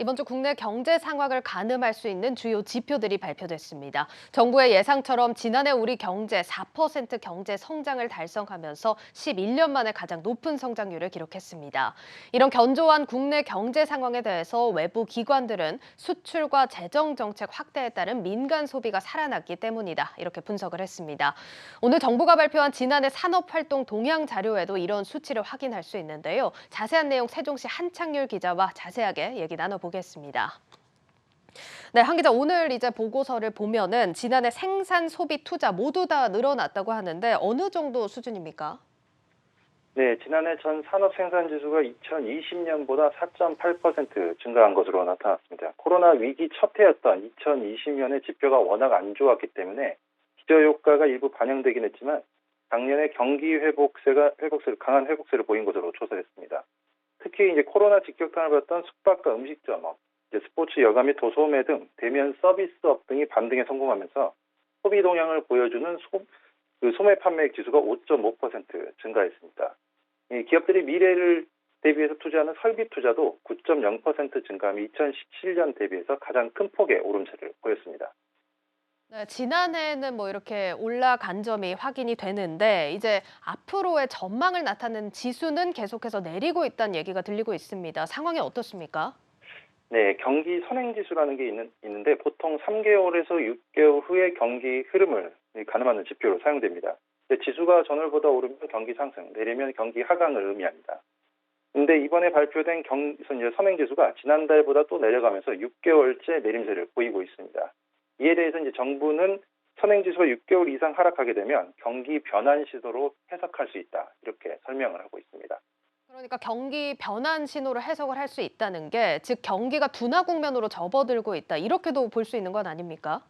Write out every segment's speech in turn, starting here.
이번 주 국내 경제 상황을 가늠할 수 있는 주요 지표들이 발표됐습니다. 정부의 예상처럼 지난해 우리 경제 4% 경제 성장을 달성하면서 11년 만에 가장 높은 성장률을 기록했습니다. 이런 견조한 국내 경제 상황에 대해서 외부 기관들은 수출과 재정 정책 확대에 따른 민간 소비가 살아났기 때문이다. 이렇게 분석을 했습니다. 오늘 정부가 발표한 지난해 산업활동 동향 자료에도 이런 수치를 확인할 수 있는데요. 자세한 내용 세종시 한창률 기자와 자세하게 얘기 나눠보겠습니다. 네, 한 기자 오늘 이제 보고서를 보면은 지난해 생산, 소비, 투자 모두 다 늘어났다고 하는데 어느 정도 수준입니까? 네, 지난해 전 산업 생산 지수가 2020년보다 4.8% 증가한 것으로 나타났습니다. 코로나 위기 첫 해였던 2020년의 지표가 워낙 안 좋았기 때문에 기저 효과가 일부 반영되긴 했지만 작년에 경기 회복세가 회복세를 강한 회복세를 보인 것으로 조사했습니다. 특히 이제 코로나 직격탄을 받았던 숙박과 음식점업, 스포츠 여가 및 도소매 등 대면 서비스업 등이 반등에 성공하면서 소비 동향을 보여주는 소, 그 소매 판매액 지수가 5.5% 증가했습니다. 이 기업들이 미래를 대비해서 투자하는 설비 투자도 9.0% 증가하며 2017년 대비해서 가장 큰 폭의 오름세를 보였습니다. 네, 지난해는 뭐 이렇게 올라간 점이 확인이 되는데 이제 앞으로의 전망을 나타내는 지수는 계속해서 내리고 있다는 얘기가 들리고 있습니다. 상황이 어떻습니까? 네, 경기 선행지수라는 게 있는, 있는데 보통 3개월에서 6개월 후의 경기 흐름을 가늠하는 지표로 사용됩니다. 지수가 전월보다 오르면 경기 상승, 내리면 경기 하강을 의미합니다. 근데 이번에 발표된 경, 선행지수가 지난달보다 또 내려가면서 6개월째 내림세를 보이고 있습니다. 이에 대해서 이제 정부는 선행지수가 6개월 이상 하락하게 되면 경기 변환 시도로 해석할 수 있다. 이렇게 설명을 하고 있습니다. 그러니까 경기 변환 신호를 해석을 할 수 있다는 게 즉 경기가 둔화 국면으로 접어들고 있다. 이렇게도 볼 수 있는 건 아닙니까?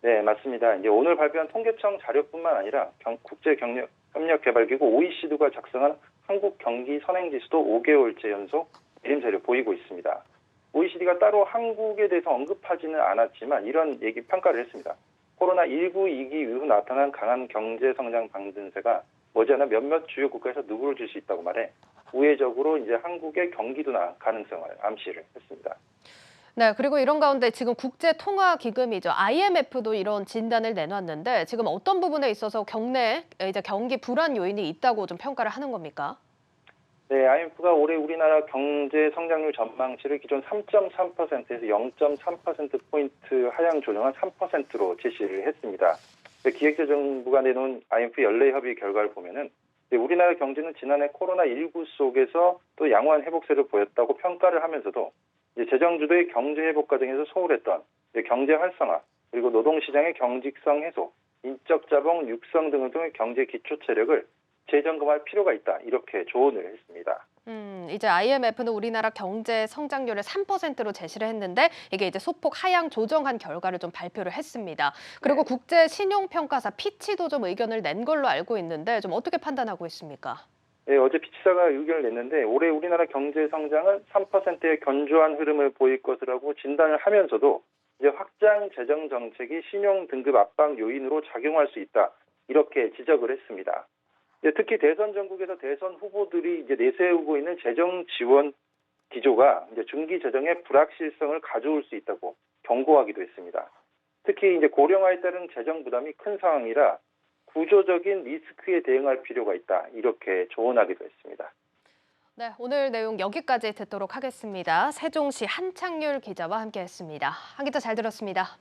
네, 맞습니다. 이제 오늘 발표한 통계청 자료뿐만 아니라 국제협력개발기구 OECD가 작성한 한국 경기 선행지수도 5개월째 연속 내림세를 보이고 있습니다. OECD가 따로 한국에 대해서 언급하지는 않았지만 이런 얘기 평가를 했습니다. 코로나19 위기 이후 나타난 강한 경제 성장 방등세가 머지않아 몇몇 주요 국가에서 누구를 줄 수 있다고 말해 우회적으로 이제 한국의 경기 둔화 가능성을 암시를 했습니다. 네, 그리고 이런 가운데 지금 국제통화기금이죠. IMF도 이런 진단을 내놨는데 지금 어떤 부분에 있어서 경내 이제 경기 불안 요인이 있다고 좀 평가를 하는 겁니까? 네, IMF가 올해 우리나라 경제 성장률 전망치를 기존 3.3%에서 0.3%포인트 하향 조정한 3%로 제시를 했습니다. 기획재정부가 내놓은 IMF 연례 협의 결과를 보면은 우리나라 경제는 지난해 코로나19 속에서 또 양호한 회복세를 보였다고 평가를 하면서도 재정 주도의 경제 회복 과정에서 소홀했던 경제 활성화 그리고 노동시장의 경직성 해소, 인적 자본 육성 등을 통해 경제 기초 체력을 재점검할 필요가 있다 이렇게 조언을 했습니다. 음, 이제 IMF는 우리나라 경제 성장률을 3%로 제시를 했는데 이게 이제 소폭 하향 조정한 결과를 좀 발표를 했습니다. 그리고 네. 국제 신용 평가사 피치도 좀 의견을 낸 걸로 알고 있는데 좀 어떻게 판단하고 있습니까? 네, 어제 피치사가 의견을 냈는데 올해 우리나라 경제 성장은 3%의 견조한 흐름을 보일 것이라고 진단을 하면서도 이제 확장 재정 정책이 신용 등급 압박 요인으로 작용할 수 있다 이렇게 지적을 했습니다. 특히 대선 전국에서 대선 후보들이 이제 내세우고 있는 재정 지원 기조가 이제 중기 재정의 불확실성을 가져올 수 있다고 경고하기도 했습니다. 특히 이제 고령화에 따른 재정 부담이 큰 상황이라 구조적인 리스크에 대응할 필요가 있다 이렇게 조언하기도 했습니다. 네, 오늘 내용 여기까지 듣도록 하겠습니다. 세종시 한창률 기자와 함께했습니다. 한 기자 잘 들었습니다.